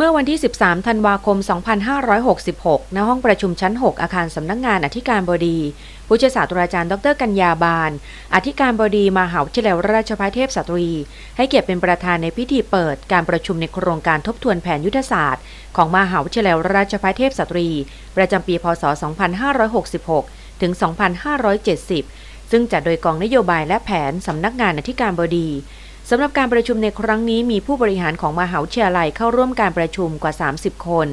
เมื่อวันที่ 13 ธันวาคม 2566 ณ ห้องประชุมชั้น 6 อาคารสำนักงงานอธิการบดี ผู้ช่วยศาสตราจารย์ ดร กัญญาบาล อธิการบดีมหาวิทยาลัยราชภัฏเทพสตรี ให้เกียรติเป็นประธานในพิธีเปิดการประชุมในโครงการทบทวนแผนยุทธศาสตร์ ของมหาวิทยาลัยราชภัฏเทพสตรี ประจำปี พศ 2566 ถึง 2570 ซึ่งจัดโดยกองนโยบายและแผนสำนักงานอธิการบดี สำหรับการประชุมในครั้งนี้มีผู้บริหารของมหาวิทยาลัยเข้าร่วมการประชุมกว่า 30 คน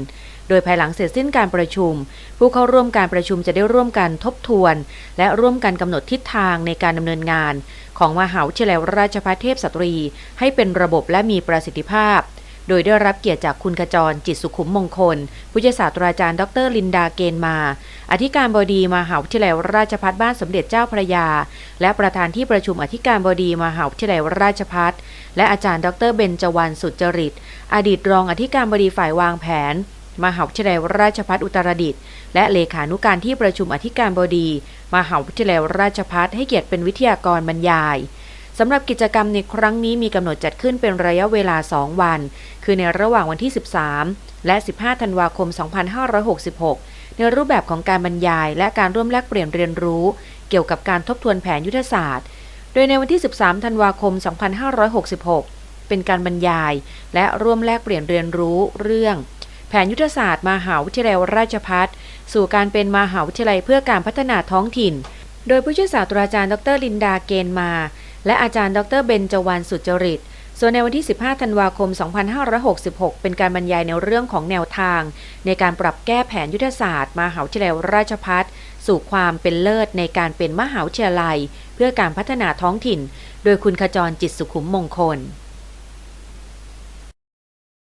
โดยภายหลังเสร็จสิ้นการประชุม ผู้เข้าร่วมการประชุมจะได้ร่วมกันทบทวน และร่วมกันกำหนดทิศทางในการดำเนินงาน ของมหาวิทยาลัยราชภัฏเทพสตรี ให้เป็นระบบและมีประสิทธิภาพ โดยได้รับเกียรติจากคุณขจรจิตสุขุมมงคล ผู้ช่วยศาสตราจารย์ ดรลินดาเกณฑ์มา อธิการบดีมหาวิทยาลัยราชภัฏบ้านสมเด็จเจ้าพระยา และประธานที่ประชุมอธิการบดีมหาวิทยาลัยราชภัฏและอาจารย์ ดรเบญจวรรณสุจริต อดีตรองอธิการบดีฝ่ายวางแผน มหาวิทยาลัยราชภัฏอุตรดิตถ์และเลขานุการที่ประชุมอธิการบดี มหาวิทยาลัยราชภัฏให้เกียรติเป็นวิทยากรบรรยาย สำหรับกิจกรรมในครั้งนี้มีกำหนดจัดขึ้นเป็นระยะเวลา 2 วัน คือในระหว่างวันที่ 13 และ 15 ธันวาคม 2566 ในรูปแบบของการบรรยายและการร่วมแลกเปลี่ยนเรียนรู้ เกี่ยวกับการทบทวนแผนยุทธศาสตร์ โดยในวันที่ 13 ธันวาคม 2566 เป็นการบรรยาย และร่วมแลกเปลี่ยนเรียนรู้เรื่อง แผนยุทธศาสตร์มหาวิทยาลัยราชภัฏสู่การเป็นมหาวิทยาลัยเพื่อการพัฒนาท้องถิ่น โดยผู้ช่วยศาสตราจารย์ ดรลินดาเกณฑ์มา และอาจารย์ดรเบนจวรรณสุจริต ส่วนในวันที่ 15 ธันวาคม 2566 เป็นการบรรยายในเรื่องของแนวทาง ในการปรับแก้แผนยุทธศาสตร์มหาวิทยาลัยราชภัฏสู่ความเป็นเลิศในการเป็นมหาวิทยาลัย เพื่อการพัฒนาท้องถิ่น โดยคุณขจรจิตสุขุมมงคล